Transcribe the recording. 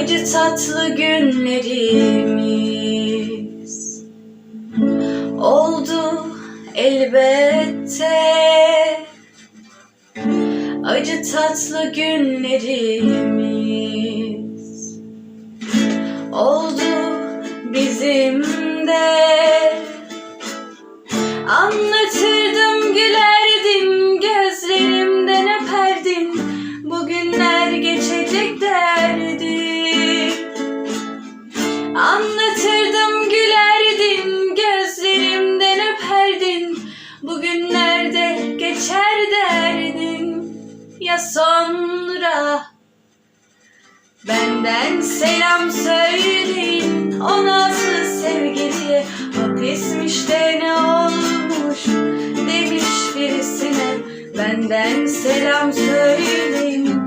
acı tatlı günlerimiz oldu elbette. Acı tatlı günlerimiz oldu bizim de. Anlatırdım Bugünlerde geçer derdin ya sonra? Benden selam söyleyin o nazlı sevgiliye? Hapismiş de ne olmuş demiş birisine. Benden selam söyleyin